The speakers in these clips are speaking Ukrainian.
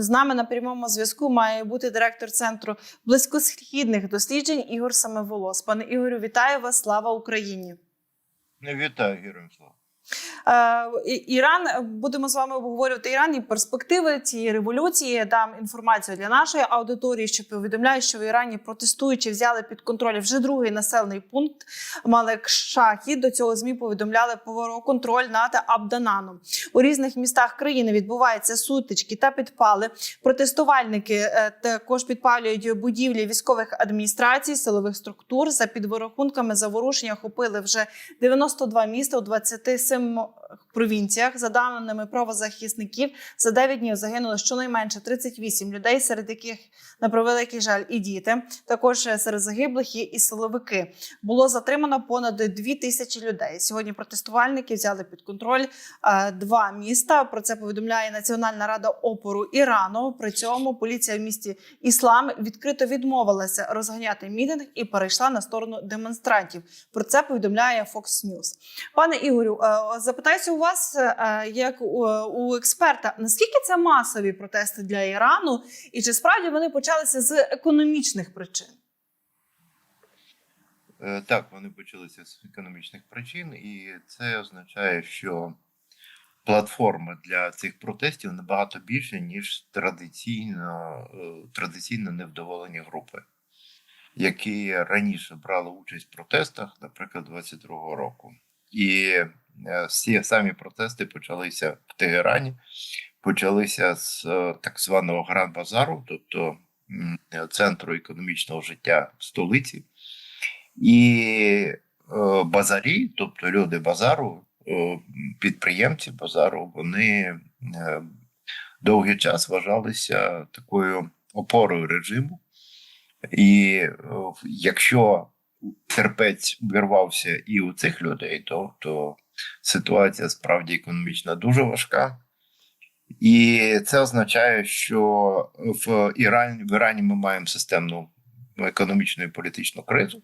З нами на прямому зв'язку має бути директор центру близькосхідних досліджень Ігор Самоволос. Пане Ігорю, вітаю вас! Слава Україні! Не вітаю, героям слава. Е, Іран будемо з вами обговорювати Іран і перспективи цієї революції. Дам інформацію для нашої аудиторії, що повідомляю, що в Ірані протестуючі взяли під контроль вже другий населений пункт Малек Шахі. До цього змі повідомляли про контроль над Абдананом. У різних містах країни відбуваються сутички та підпали. Протестувальники е, також підпалюють будівлі військових адміністрацій, силових структур. За підрахунками заворушення охопили вже 92 міста у 27 провінціях. За даними правозахисників, за 9 днів загинуло щонайменше 38 людей, серед яких на превеликий жаль і діти. Також е, серед загиблих є і силовики. Було затримано понад 2 тисячі людей. Сьогодні протестувальники взяли під контроль е, два міста. Про це повідомляє Національна рада опору Ірану. При цьому поліція в місті Іслам відкрито відмовилася розганяти мітинг і перейшла на сторону демонстрантів. Про це повідомляє Fox News. Пане Ігорю, е, запитаюся у вас, е, як у, експерта, наскільки це масові протести для Ірану, і чи справді вони почалися з економічних причин? Е, Так, вони почалися з економічних причин, і це означає, що платформи для цих протестів набагато більше, ніж традиційно, е, традиційно невдоволені групи, які раніше брали участь в протестах, наприклад, 22-го року. І е, всі самі протести почалися в Тегерані, почалися з е, так званого Гран-Базару, тобто центру економічного життя столиці. І е, базарі, тобто люди базару, е, підприємці базару, вони е, довгий час вважалися такою опорою режиму. І е, якщо терпець вирвався і у цих людей, то, то ситуація справді економічна дуже важка. І це означає, що в Ірані, в Ірані ми маємо системну економічну і політичну кризу.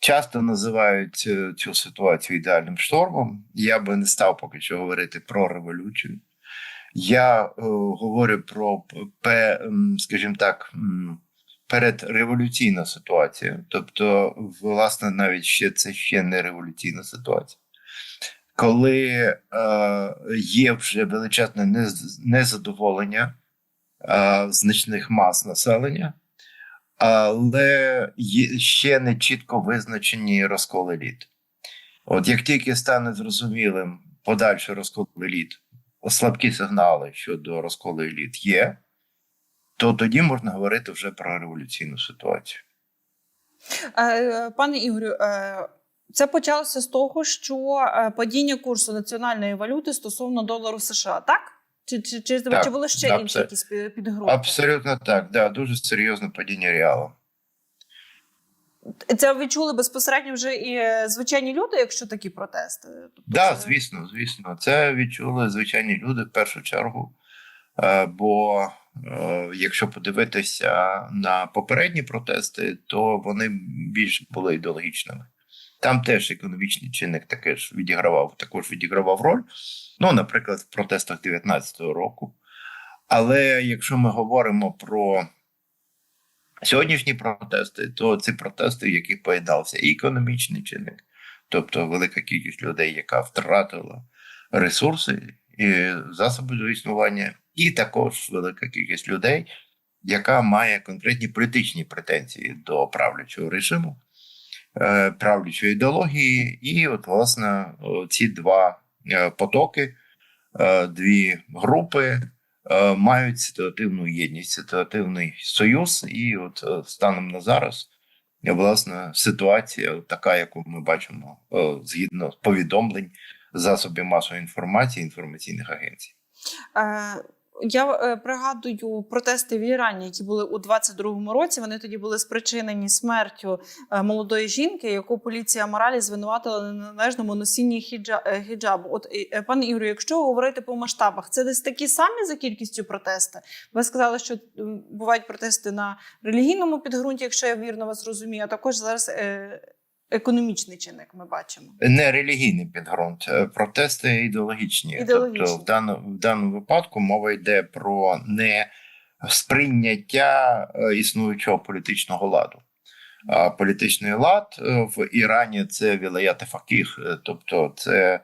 Часто називають е, цю ситуацію ідеальним штормом. Я би не став поки що говорити про революцію. Я е, говорю про пе, скажімо так, передреволюційну ситуацію. Тобто, власне, навіть ще це ще не революційна ситуація. Коли е, є вже величезне незадоволення е, значних мас населення, але є ще не чітко визначені розколи еліт. От як тільки стане зрозумілим подальший розкол еліт, слабкі сигнали щодо розколу еліт є, то тоді можна говорити вже про революційну ситуацію. Е, Пане Ігорю, е, це почалося з того, що е, падіння курсу національної валюти стосовно долару США, так? Чи, чи, чи, Так, чи були ще так, інші якісь пі- підгрупи? Абсолютно так. Да, дуже серйозне падіння реалу. Це відчули безпосередньо вже і е, звичайні люди, якщо такі протести. Тобто Да, це- звісно, звісно. Це відчули звичайні люди в першу чергу. Е, Бо якщо подивитися на попередні протести, то вони більш були ідеологічними. Там теж економічний чинник також відігравав, також відігравав роль. Ну, наприклад, в протестах 19-го року. Але якщо ми говоримо про сьогоднішні протести, то ці протести, в яких поєднався і економічний чинник, тобто велика кількість людей, яка втратила ресурси і засоби до існування, і також велика кількість людей, яка має конкретні політичні претензії до правлячого режиму, правлячої ідеології, і от власне ці два е, потоки, е, дві групи. е, Мають ситуативну єдність, ситуативний союз, і от е, станом на зараз е, власне ситуація така, яку ми бачимо е, згідно повідомлень засобів масової інформації інформаційних агенцій. Я е, пригадую протести в Ірані, які були у 22-му році. Вони тоді були спричинені смертю е, молодої жінки, яку поліція моралі звинуватила на неналежному носінні е, хіджабу. От пане Ігорю, якщо говорити по масштабах, це десь такі самі за кількістю протести. Ви сказали, що бувають протести на релігійному підґрунті, якщо я вірно вас розумію, а також зараз економічний чинник. Ми бачимо. Не релігійний підґрунт, е, протести ідеологічні. Ідеологічні. Тобто, в даному, в даному випадку мова йде про не сприйняття е, існуючого політичного ладу. А політичний лад е, в Ірані це вілаяти факіх, тобто це,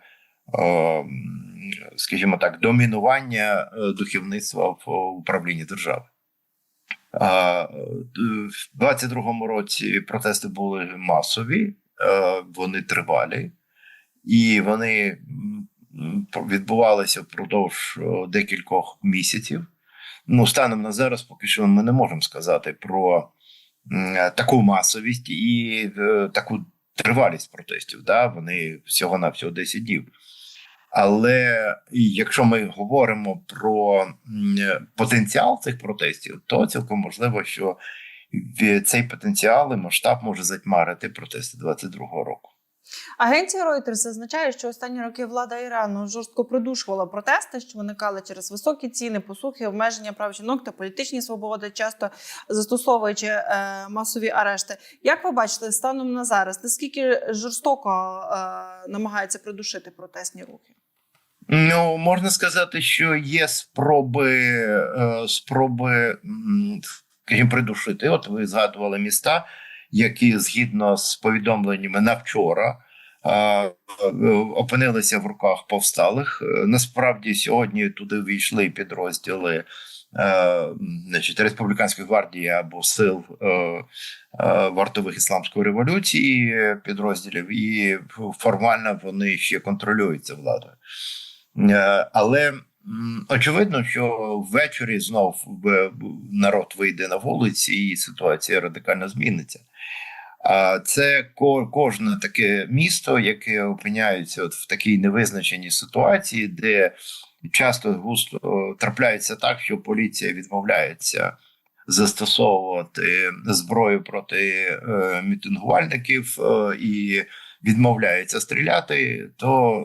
скажімо так, домінування духовництва в управлінні держави. В 22-му році протести були масові, е, вони тривалі, і вони відбувалися впродовж е, декількох місяців. Ну, станом на зараз, поки що ми не можемо сказати про таку масовість і е, таку тривалість протестів. Да? Вони всього на всього 10 днів. Але якщо ми говоримо про потенціал цих протестів, то цілком можливо, що цей потенціал і масштаб може затьмарити протести 22-го року. Агенція Reuters зазначає, що останні роки влада Ірану жорстко придушувала протести, що виникали через високі ціни, посухи, обмеження прав жінок та політичні свободи, часто застосовуючи е, масові арешти. Як ви бачите, станом на зараз, наскільки жорстоко е, намагаються придушити протестні рухи? Ну, можна сказати, що є спроби, е, спроби скажімо, придушити. От ви згадували міста, які згідно з повідомленнями на вчора е, опинилися в руках повсталих. Е, Насправді сьогодні туди війшли підрозділи. Значить, республіканської гвардії або сил вартових ісламської революції підрозділів, і формально вони ще контролюються владою. Е, Але очевидно, що ввечері знов народ вийде на вулиці, і ситуація радикально зміниться. А це кожне таке місто, яке опиняється от в такій невизначеній ситуації, де часто густо трапляється так, що поліція відмовляється застосовувати зброю проти е, мітингувальників е, і відмовляється стріляти, то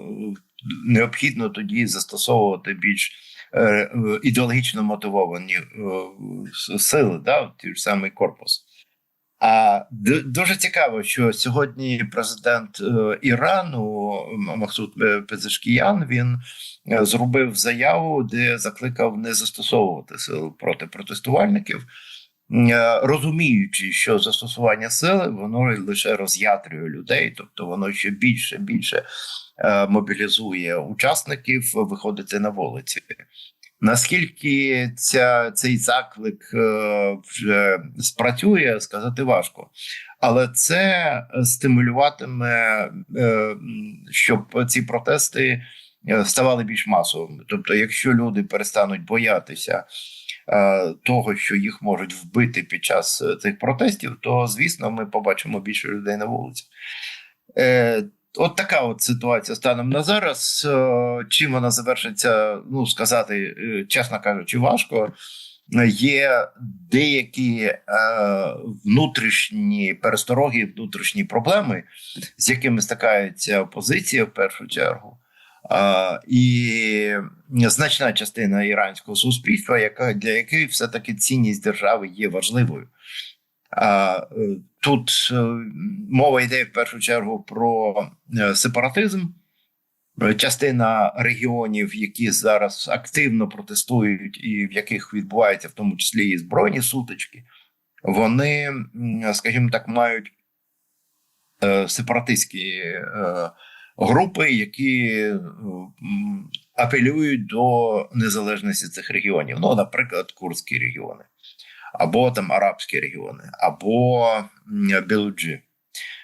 необхідно тоді застосовувати більш е, е, ідеологічно мотивовані е, сили, да, ті ж самий корпус. А дуже цікаво, що сьогодні президент Ірану Махсуд Пезешкіян він зробив заяву, де закликав не застосовувати сил проти протестувальників, розуміючи, що застосування сили воно лише роз'ятрює людей, тобто воно ще більше більше мобілізує учасників виходити на вулиці. Наскільки ця, цей заклик е, вже спрацює, сказати важко, але це стимулюватиме, е, щоб ці протести е, ставали більш масовими. Тобто, якщо люди перестануть боятися е, того, що їх можуть вбити під час е, цих протестів, то звісно ми побачимо більше людей на вулиці. От така от ситуація станом на зараз. Е, Чим вона завершиться, ну сказати, е, чесно кажучи, важко. Є деякі е, внутрішні перестороги, внутрішні проблеми, з якими стикається опозиція в першу чергу. Е, і значна частина іранського суспільства, яка для якої все-таки цінність держави є важливою. Е, тут е, мова йде в першу чергу про е, сепаратизм. Частина регіонів, які зараз активно протестують, і в яких відбуваються в тому числі і збройні сутички, вони, скажімо так, мають сепаратистські групи, які апелюють до незалежності цих регіонів. Ну, наприклад, курдські регіони або там арабські регіони, або Білуджі.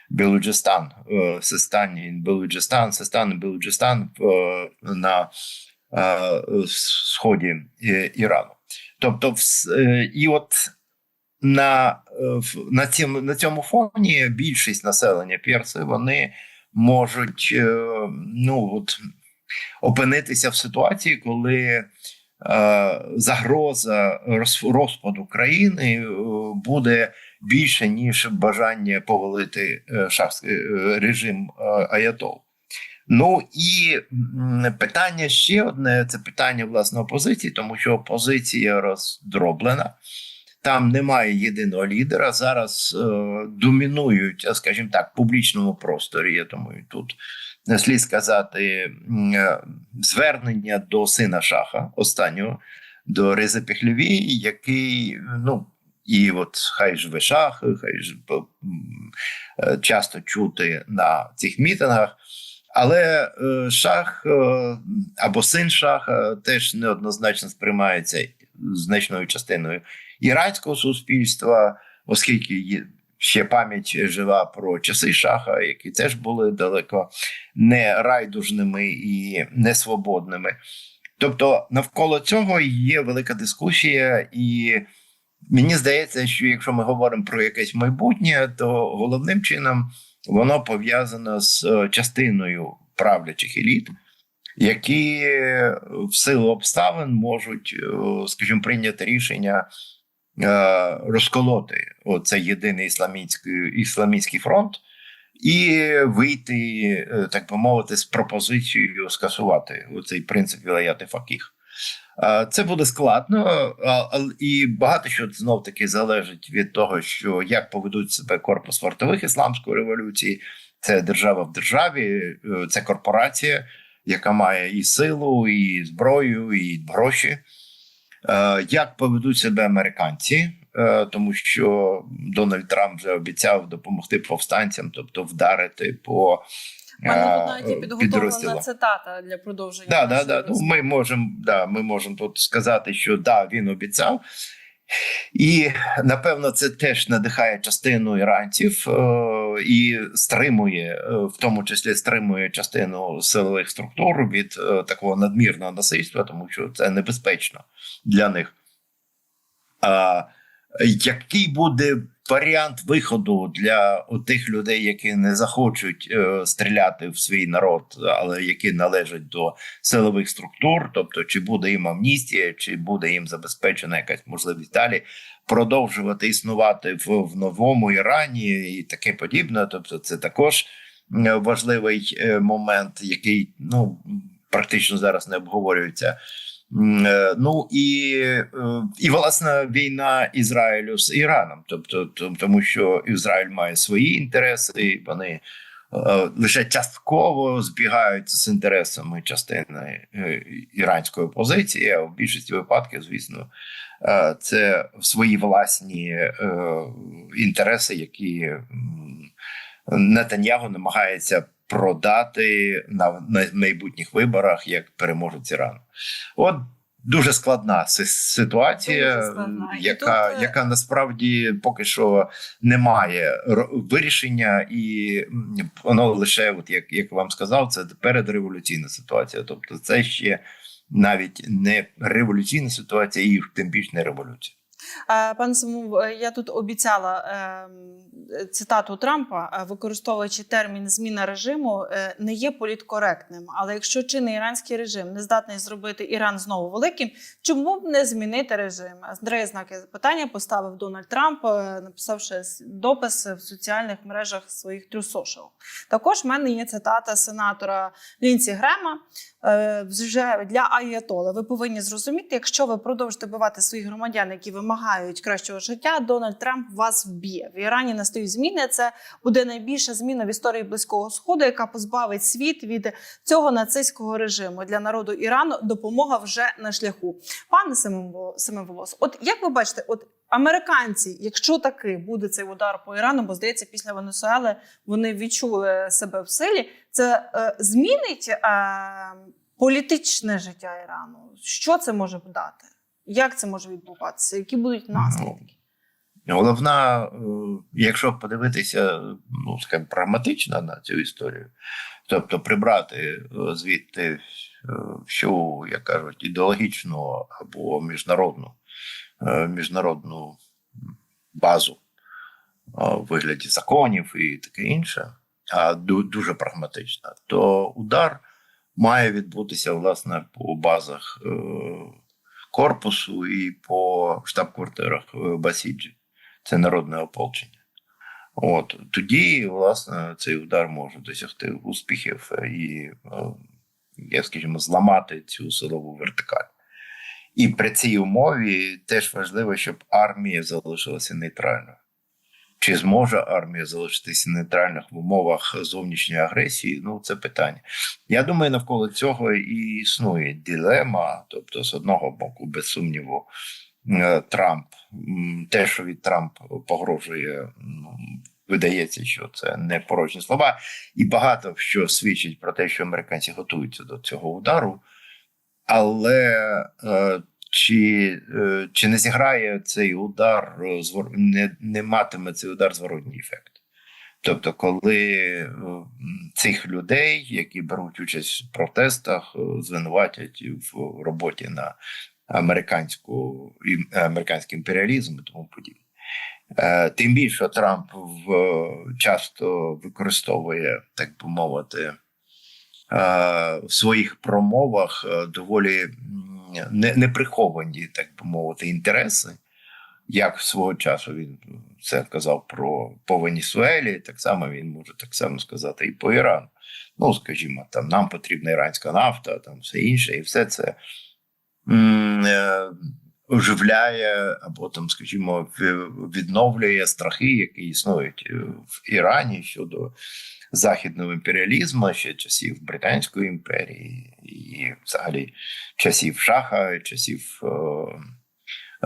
Білуджистан, е, Систан, Білуджистан, Систан, Білуджистан е, на е, сході Ірану. Тобто, і от на, на, цьому, на цьому фоні більшість населення Перси вони можуть ну, от, опинитися в ситуації, коли загроза розпаду країни е, буде більше ніж бажання повалити е, шахський е, режим е, Аятол. Ну і питання ще одне: це питання власне опозиції, тому що опозиція роздроблена. Там немає єдиного лідера. Зараз е, домінують, скажімо так, в публічному просторі. Я думаю, тут слід сказати е, звернення до сина шаха останнього до Ризи Пехлєві, який ну. І от хай живе шах, хай ж е, часто чути на цих мітингах. Але е, шах е, або син шаха теж неоднозначно сприймається значною частиною іранського суспільства, оскільки є ще пам'ять жива про часи шаха, які теж були далеко не райдужними і не свободними. Тобто навколо цього є велика дискусія, і мені здається, що якщо ми говоримо про якесь майбутнє, то головним чином воно пов'язано з е, частиною правлячих еліт, які в силу обставин можуть, е, скажімо, прийняти рішення розколоти оцей єдиний ісламістський, ісламістський фронт і вийти, е, так би мовити, з пропозицією скасувати цей принцип вілаяти факіх. Е, Це буде складно, і багато що знов таки залежить від того, що як поведуть себе корпус вартових ісламської революції. Це держава в державі, е, це корпорація, яка має і силу, і зброю, і гроші. Е, Як поведуть себе американці? Е, Тому що Дональд Трамп вже обіцяв допомогти повстанцям, тобто вдарити по е, навіть є підготовлена цитата для продовження. Да, да, да. Ну, ми можемо да, ми можемо тут сказати, що да, він обіцяв. І напевно це теж надихає частину іранців е, і стримує, е, в тому числі стримує частину силових структур від е, такого надмірного насильства, тому що це небезпечно для них. А який буде варіант виходу для тих людей, які не захочуть е, стріляти в свій народ, але які належать до силових структур? Тобто, чи буде їм амністія, чи буде їм забезпечена якась можливість далі продовжувати існувати в, в новому Ірані і таке подібне? Тобто, це також важливий е, момент, який ну практично зараз не обговорюється. Е, Ну і, е, і власне війна Ізраїлю з Іраном, тобто тому, що Ізраїль має свої інтереси, вони лише частково збігаються з інтересами частини іранської опозиції. А в більшості випадків, звісно, це свої власні е, інтереси, які м, Нетаньягу намагається продати на майбутніх виборах як переможець Ірану. От дуже складна ситуація, Дуже складна. Яка, тут, е, яка насправді поки що не має вирішення, і воно лише, от як, як вам сказав, це передреволюційна ситуація. Тобто, це ще навіть не революційна ситуація, і тим більше не революція. Пане Саму, е, я тут обіцяла е, цитату Трампа, е, використовуючи термін зміна режиму, е, не є політкоректним. Але якщо чинний іранський режим не здатний зробити Іран знову великим, чому б не змінити режим? Три знаки запитання поставив Дональд Трамп, написавши допис в соціальних мережах своїх Social. Також в мене є цитата сенатора Лінсі Грема. Вже для Аятоли. Ви повинні зрозуміти, якщо ви продовжите бивати своїх громадян, які вимагають кращого життя, Дональд Трамп вас вб'є. В Ірані настають зміни. Це буде найбільша зміна в історії близького сходу, яка позбавить світ від цього нацистського режиму. Для народу Ірану допомога вже на шляху. Пане Семенволос, от як ви бачите, от американці, якщо таки буде цей удар по Ірану, бо здається, після Венесуели вони відчули себе в силі. Це е, змінить е, політичне життя Ірану. Що це може дати? Як це може відбуватися? Які будуть наслідки? Головна, е, якщо подивитися, ну скажімо, прагматично на цю історію, тобто прибрати е, звідти е, всю, як кажуть, ідеологічну або міжнародну міжнародну базу в вигляді законів і таке інше, а дуже прагматично, то удар має відбутися власне по базах корпусу і по штаб-квартирах е, Басіджі це народне ополчення. От тоді, власне, цей удар може досягти успіхів е, і, як я скажімо, зламати цю силову вертикаль. І при цій умові теж важливо, щоб армія залишилася нейтральною. Чи зможе армія залишитися нейтральних в умовах зовнішньої агресії? Ну, це питання. Я думаю, навколо цього і існує дилема. Тобто, з одного боку, без сумніву, е, Трамп те, що від Трамп погрожує, ну, видається, що це не порожні слова, і багато що свідчить про те, що американці готуються до цього удару. Але е, чи, е, чи не зіграє цей удар, е, не, не матиме цей удар зворотній ефект? Тобто, коли е, цих людей, які беруть участь в протестах, звинуватять в роботі на американську американський імперіалізм і тому подібне. Тим більше Трамп в, часто використовує, так би мовити, в своїх промовах доволі м, не, неприховані, так би мовити, інтереси. Як свого часу він це казав про по Венесуелі, так само він може так само сказати і по Ірану. Ну, скажімо, там нам потрібна іранська нафта, там все інше, і все це е, оживляє або там, скажімо, відновлює страхи, які існують е, в Ірані щодо західного імперіалізму ще часів Британської імперії і взагалі часів Шаха, часів е,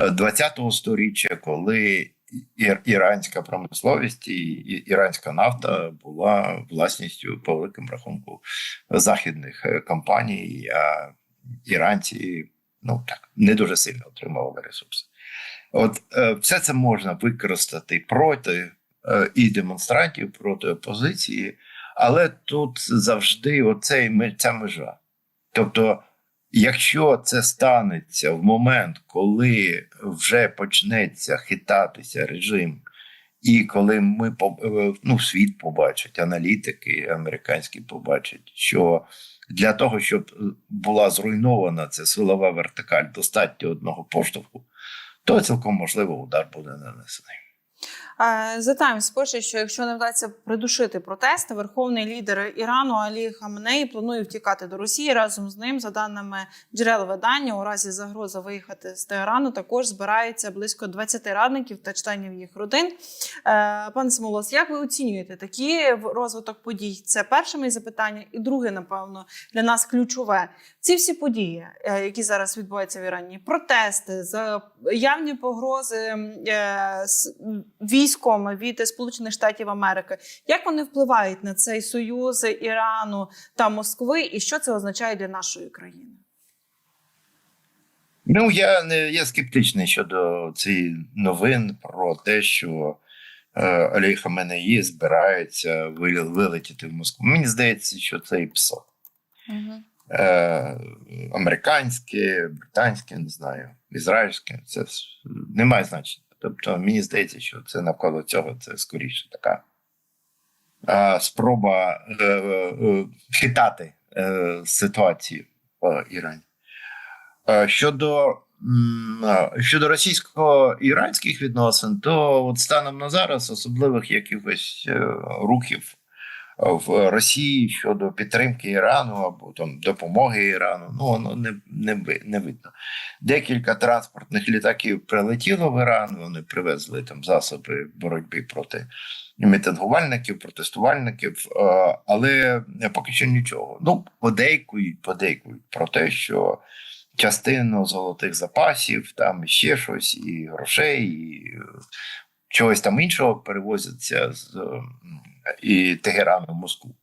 20-го сторіччя, коли ір- іранська промисловість і іранська нафта була власністю по великому рахунку західних е, компаній, а іранці ну так не дуже сильно отримували ресурси. От е, все це можна використати проти е, і демонстрантів, проти опозиції, але тут завжди оцей ця межа. Тобто, якщо це станеться в момент, коли вже почнеться хитатися режим, і коли ми е, ну, світ побачить, аналітики американські побачать, що для того, щоб е, була зруйнована ця силова вертикаль, достатньо одного поштовху, то цілком можливо удар буде нанесений. Е, The Times пише, що якщо не вдасться придушити протести, верховний лідер Ірану Алі Хаменеї планує втікати до Росії. Разом з ним, за даними джерел видання, у разі загрози виїхати з Теheрану також збирається близько 20 радників та членів їх родин. Е, Пане Смолос, як ви оцінюєте такий розвиток подій? Це перше моє запитання, і друге, напевно, для нас ключове. Ці всі події, е, які зараз відбуваються в Ірані, протести, явні погрози з військом від Сполучених Штатів Америки, як вони впливають на цей союз Ірану та Москви, і що це означає для нашої країни? Ну, я не я скептичний щодо цих новин про те, що е, Алій Хаменеї збирається вил- вилетіти в Москву. Мені здається, що це і ПСО. Е, американське, британське, не знаю, ізраїльське, це с- не має значення. Тобто, мені здається, що це навколо цього це скоріше така е, спроба е, е, хитати е, ситуацію в Ірані. Е, Щодо, е, щодо російсько-іранських відносин, то от станом на зараз особливих якихось е, рухів в Росії щодо підтримки Ірану або там допомоги Ірану, ну воно не, не, не видно. Декілька транспортних літаків прилетіло в Іран. Вони привезли там засоби боротьби проти мітингувальників, протестувальників, е, але поки що нічого. Ну, подейкують, подейкують про те, що частину золотих запасів, там ще щось, і грошей, і чогось там іншого перевозяться з і Тегерану в Москву.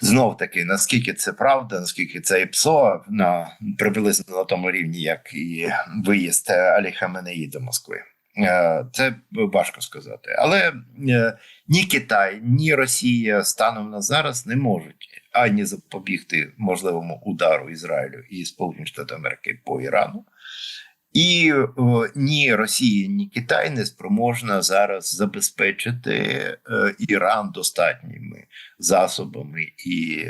Знов таки, наскільки це правда, наскільки це і ПСО на приблизно на тому рівні, як і виїзд Алі Хаменеї до Москви. Е, Це важко сказати. Але е, ні Китай, ні Росія станом на зараз не можуть ані запобігти можливому удару Ізраїлю і Сполучених Штатів Америки по Ірану. І ні Росія, ні Китай не спроможна зараз забезпечити е, Іран достатніми засобами і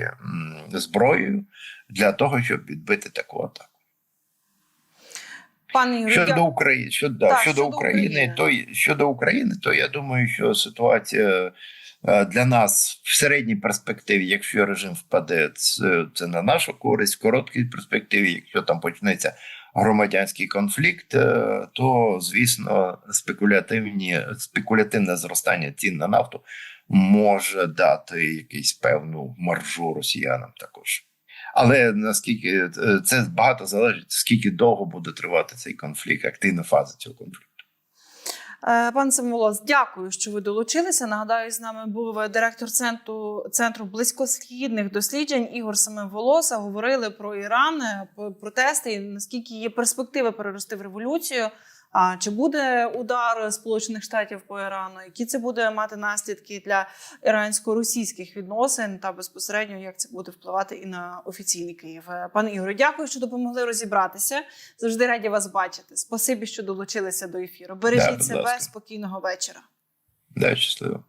зброєю для того, щоб відбити таку атаку. Пане Юрію, Щодо України, щодо, да, Так, щодо, щодо України, України. то щодо України, то я думаю, що ситуація е, для нас в середній перспективі, якщо режим впаде, це, це на нашу користь, в короткій перспективі, якщо там почнеться громадянський конфлікт, е, то звісно спекулятивні спекулятивне зростання цін на нафту може дати якийсь певну маржу росіянам також. Але наскільки е, це багато залежить, скільки довго буде тривати цей конфлікт, активна фаза цього конфлікту. Е, Пан Самолос, дякую, що ви долучилися. Нагадаю, з нами був директор центру центру близькосхідних досліджень Ігор Самоволоса. Говорили про Іран, е, про протести, і наскільки є перспективи перерости в революцію. А чи буде удар Сполучених Штатів по Ірану? Які це буде мати наслідки для ірансько-російських відносин та безпосередньо як це буде впливати і на офіційний Київ? Е, Пане Ігорю, дякую, що допомогли розібратися. Завжди раді вас бачити. Спасибі, що долучилися до ефіру. Бережіть будь себе, спокійного вечора. Да, щасливо.